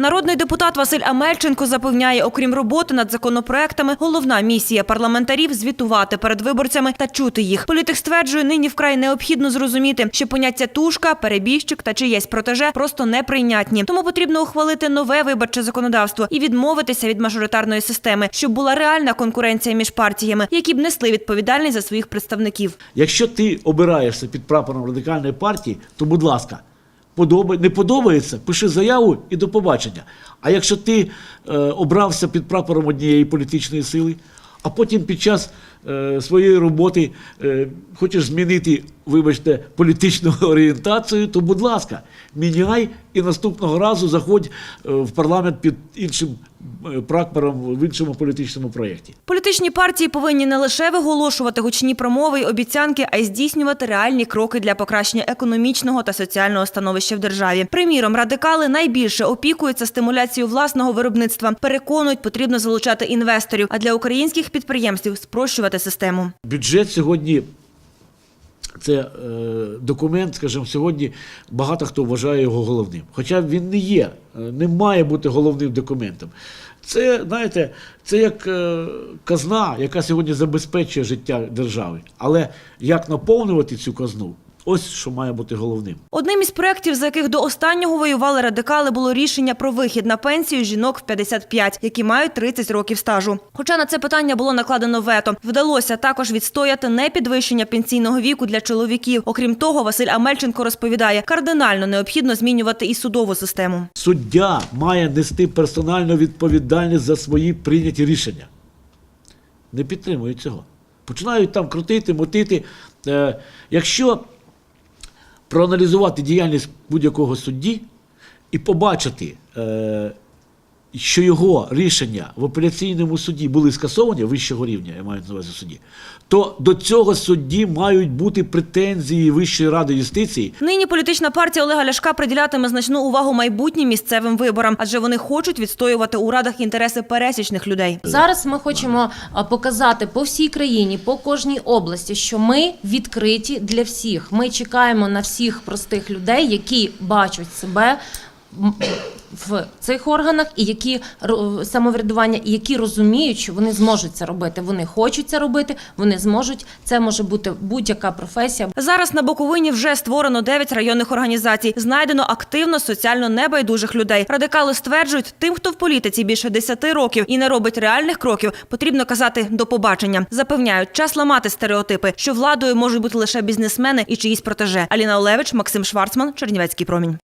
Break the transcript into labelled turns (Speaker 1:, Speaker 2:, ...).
Speaker 1: Народний депутат Василь Амельченко запевняє, окрім роботи над законопроектами, головна місія парламентарів звітувати перед виборцями та чути їх. Політик стверджує, нині вкрай необхідно зрозуміти, що поняття тушка, перебіжчик та чиєсь протеже просто неприйнятні. Тому потрібно ухвалити нове виборче законодавство і відмовитися від мажоритарної системи, щоб була реальна конкуренція між партіями, які б несли відповідальність за своїх представників.
Speaker 2: Якщо ти обираєшся під прапором радикальної партії, то будь ласка, подобай, не подобається, пиши заяву і до побачення. А якщо ти е, обрався під прапором однієї політичної сили, а потім під час е, своєї роботи е, хочеш змінити, вибачте, політичну орієнтацію, то будь ласка, міняй і наступного разу заходь е, в парламент під іншим прапором в іншому політичному проєкті.
Speaker 1: Політичні партії повинні не лише виголошувати гучні промови й обіцянки, а й здійснювати реальні кроки для покращення економічного та соціального становища в державі. Приміром, радикали найбільше опікуються стимуляцією власного виробництва. Переконують, потрібно залучати інвесторів, а для українських підприємств спрощувати систему.
Speaker 2: Бюджет сьогодні це е, документ, скажімо, сьогодні багато хто вважає його головним. Хоча він не є, е, не має бути головним документом. Це, знаєте, це як е, казна, яка сьогодні забезпечує життя держави. Але як наповнювати цю казну, ось що має бути головним.
Speaker 1: Одним із проєктів, за яких до останнього воювали радикали, було рішення про вихід на пенсію жінок в 55, які мають 30 років стажу. Хоча на це питання було накладено вето, вдалося також відстояти не підвищення пенсійного віку для чоловіків. Окрім того, Василь Амельченко розповідає, кардинально необхідно змінювати і судову систему.
Speaker 2: Суддя має нести персональну відповідальність за свої прийняті рішення. Не підтримують цього. Починають там крутити, мотити. Е, якщо проаналізувати діяльність будь-якого судді і побачити, е, що його рішення в апеляційному суді були скасовані вищого рівня, я маю на увазі судді, то до цього судді мають бути претензії Вищої ради юстиції
Speaker 1: Нині політична партія Олега Ляшка приділятиме значну увагу майбутнім місцевим виборам, адже вони хочуть відстоювати у радах інтереси пересічних людей.
Speaker 3: Зараз ми хочемо показати по всій країні, по кожній області, що ми відкриті для всіх. Ми чекаємо на всіх простих людей, які бачать себе. В цих органах і які самоврядування, і які розуміють, що вони зможуть це робити. Вони хочуть це робити, вони зможуть. Це може бути будь-яка професія,
Speaker 1: Зараз на Буковині вже створено 9 районних організацій. Знайдено активно соціально небайдужих людей. Радикали стверджують, тим, хто в політиці більше 10 років і не робить реальних кроків, потрібно казати до побачення. Запевняють, час ламати стереотипи, що владою можуть бути лише бізнесмени і чиїсь протеже. Аліна Олевич, Максим Шварцман, Чернівецький промінь.